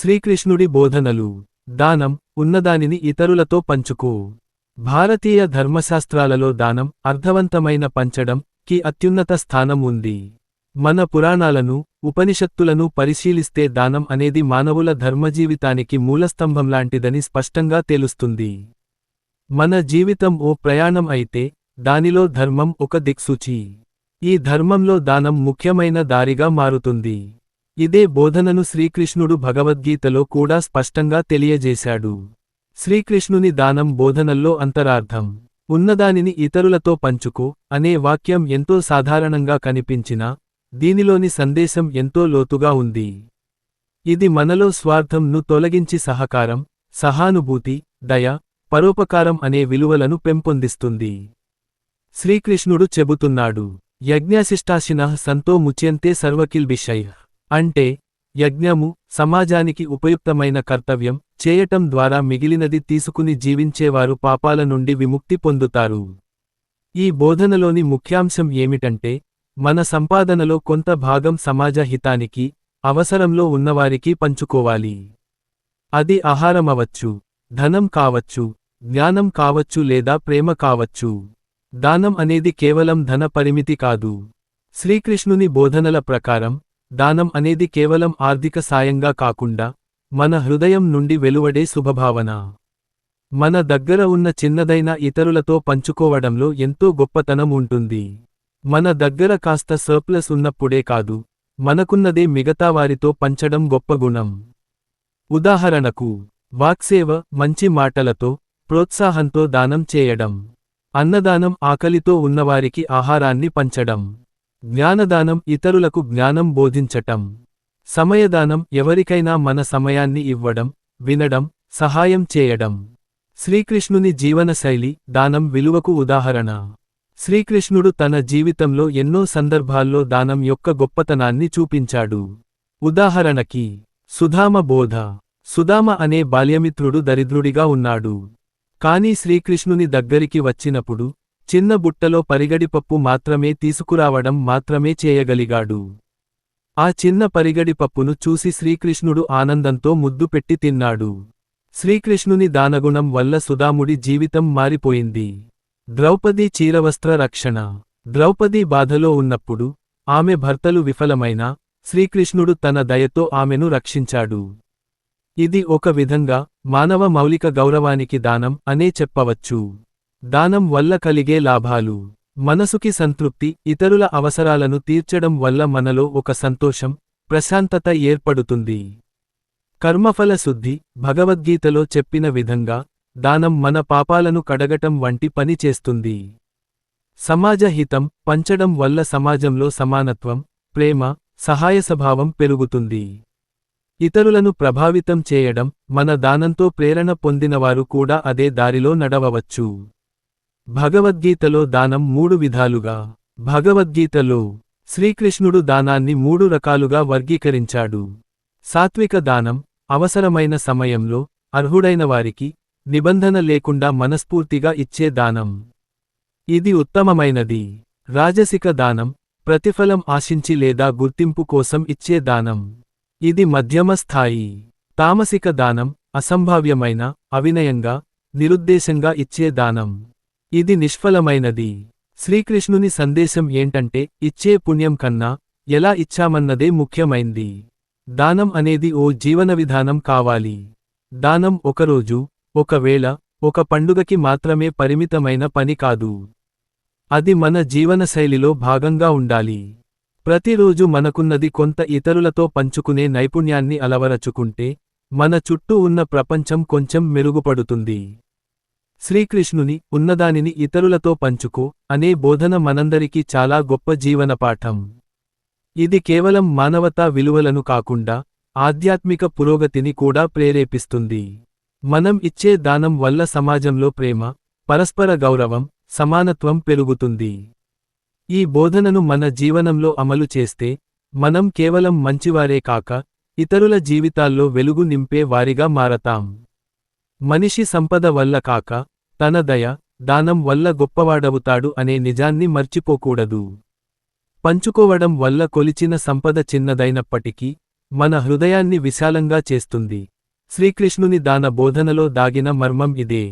శ్రీకృష్ణుడి బోధనలు. దానం ఉన్నదానిని ఇతరులతో పంచుకో. భారతీయ ధర్మశాస్త్రాలలో దానం అర్థవంతమైన పంచడం కి అత్యున్నత స్థానం ఉంది. మన పురాణాలను ఉపనిషత్తులను పరిశీలిస్తే దానం అనేది మానవుల ధర్మజీవితానికి మూలస్తంభంలాంటిదని స్పష్టంగా తెలుస్తుంది. మన జీవితం ఓ ప్రయాణం అయితే దానిలో ధర్మం ఒక దిక్సూచి. ఈ ధర్మంలో దానం ముఖ్యమైన దారిగా మారుతుంది. ఇదే బోధనను శ్రీకృష్ణుడు భగవద్గీతలో కూడా స్పష్టంగా తెలియజేశాడు. శ్రీకృష్ణుని దానం బోధనల్లో అంతరార్థం. ఉన్నదానిని ఇతరులతో పంచుకో అనే వాక్యం ఎంతో సాధారణంగా కనిపించినా దీనిలోని సందేశం ఎంతో లోతుగా ఉంది. ఇది మనలో స్వార్థంను తొలగించి సహకారం సహానుభూతి దయ పరోపకారం అనే విలువలను పెంపొందిస్తుంది. శ్రీకృష్ణుడు చెబుతున్నాడు యజ్ఞాశిష్టాశిన సంతో ముచ్యంతే సర్వకిల్బిషయ్ అంటే యజ్ఞము సమాజానికి ఉపయుక్తమైన కర్తవ్యం చేయటం ద్వారా మిగిలినది తీసుకుని జీవించేవారు పాపాల నుండి విముక్తి పొందుతారు. ఈ బోధనలోని ముఖ్యాంశం ఏమిటంటే మన సంపాదనలో కొంత భాగం సమాజ హితానికి అవసరంలో ఉన్నవారికి పంచుకోవాలి. అది ఆహారమవచ్చు ధనం కావచ్చు జ్ఞానం కావచ్చు లేదా ప్రేమ కావచ్చు. దానం అనేది కేవలం ధన పరిమితి కాదు. శ్రీకృష్ణుని బోధనల ప్రకారం దానం అనేది కేవలం ఆర్థిక సాయంగా కాకుండా మన హృదయం నుండి వెలువడే శుభభావన. మన దగ్గర ఉన్న చిన్నదైన ఇతరులతో పంచుకోవడంలో ఎంతో గొప్పతనం ఉంటుంది. మన దగ్గర కాస్త సర్ప్లస్ ఉన్నప్పుడే కాదు మనకున్నదే మిగతావారితో పంచడం గొప్ప గుణం. ఉదాహరణకు వాక్సేవ మంచి మాటలతో ప్రోత్సాహంతో దానం చేయడం అన్నదానం ఆకలితో ఉన్నవారికి ఆహారాన్ని పంచడం. జ్ఞానదానం ఇతరులకు జ్ఞానం బోధించటం. సమయదానం ఎవరికైనా మన సమయాన్ని ఇవ్వడం వినడం సహాయం చేయడం. శ్రీకృష్ణుని జీవనశైలి దానం విలువకు ఉదాహరణ. శ్రీకృష్ణుడు తన జీవితంలో ఎన్నో సందర్భాల్లో దానం యొక్క గొప్పతనాన్ని చూపించాడు. ఉదాహరణకి సుధామ బోధ. సుధామ అనే బాల్యమిత్రుడు దరిద్రుడిగా ఉన్నాడు. కాని శ్రీకృష్ణుని దగ్గరికి వచ్చినప్పుడు చిన్న బుట్టలో పరిగడిపప్పు మాత్రమే తీసుకురావడం మాత్రమే చేయగలిగాడు. ఆ చిన్న పరిగడిపప్పును చూసి శ్రీకృష్ణుడు ఆనందంతో ముద్దు పెట్టి తిన్నాడు. శ్రీకృష్ణుని దానగుణం వల్ల సుధాముడి జీవితం మారిపోయింది. ద్రౌపది చీరవస్త్ర రక్షణ. ద్రౌపది బాధలో ఉన్నప్పుడు ఆమె భర్తలు విఫలమైనా శ్రీకృష్ణుడు తన దయతో ఆమెను రక్షించాడు. ఇది ఒక విధంగా మానవ మౌలిక గౌరవానికి దానం అనే చెప్పవచ్చు. దానం వల్ల కలిగే లాభాలు. మనసుకి సంతృప్తి ఇతరుల అవసరాలను తీర్చడం వల్ల మనలో ఒక సంతోషం ప్రశాంతత ఏర్పడుతుంది. కర్మఫల శుద్ధి భగవద్గీతలో చెప్పిన విధంగా దానం మన పాపాలను కడగటం వంటి పని చేస్తుంది. సమాజ హితం పంచడం వల్ల సమాజంలో సమానత్వం ప్రేమ సహాయసభావం పెరుగుతుంది. ఇతరులను ప్రభావితం చేయడం మన దానంతో ప్రేరణ పొందినవారు కూడా అదే దారిలో నడవవచ్చు. భగవద్గీతలో దానం మూడు విధాలుగా. భగవద్గీతలో శ్రీకృష్ణుడు దానాన్ని మూడు రకాలుగా వర్గీకరించాడు. సాత్విక దానం అవసరమైన సమయంలో అర్హుడైన వారికి నిబంధన లేకుండా మనస్ఫూర్తిగా ఇచ్చే దానం. ఇది ఉత్తమమైనది. రాజసిక దానం ప్రతిఫలం ఆశించి లేదా గుర్తింపు కోసం ఇచ్చే దానం. ఇది మధ్యమ స్థాయి. తామసిక దానం అసంభావ్యమైన అవినయంగా నిరుద్దేశంగా ఇచ్చే దానం. ఇది నిష్ఫలమైనది. శ్రీకృష్ణుని సందేశం ఏంటంటే ఇచ్చే పుణ్యం కన్నా ఎలా ఇచ్చామన్నదే ముఖ్యమైంది. దానం అనేది ఓ జీవన విధానం కావాలి. దానం ఒకరోజు ఒకవేళ ఒక పండుగకి మాత్రమే పరిమితమైన పని కాదు. అది మన జీవనశైలిలో భాగంగా ఉండాలి. ప్రతిరోజు మనకున్నది కొంత ఇతరులతో పంచుకునే నైపుణ్యాన్ని అలవరచుకుంటే మన చుట్టూ ఉన్న ప్రపంచం కొంచెం మెరుగుపడుతుంది. శ్రీకృష్ణుని ఉన్నదానిని ఇతరులతో పంచుకో అనే బోధన మనందరికీ చాలా గొప్ప జీవనపాఠం. ఇది కేవలం మానవతా విలువలను కాకుండా ఆధ్యాత్మిక పురోగతిని కూడా ప్రేరేపిస్తుంది. మనం ఇచ్చే దానం వల్ల సమాజంలో ప్రేమ పరస్పర గౌరవం సమానత్వం పెరుగుతుంది. ఈ బోధనను మన జీవనంలో అమలు చేస్తే మనం కేవలం మంచివారే కాక ఇతరుల జీవితాల్లో వెలుగు నింపే వారిగా మారతాం. మనిషి సంపద వల్ల కాక తన దయ దానం వల్ల గొప్పవాడవుతాడు అనే నిజాన్ని మర్చిపోకూడదు. పంచుకోవడం వల్ల కొలిచిన సంపద చిన్నదైనప్పటికీ మన హృదయాన్ని విశాలంగా చేస్తుంది. శ్రీకృష్ణుని దాన బోధనలో దాగిన మర్మం ఇదే.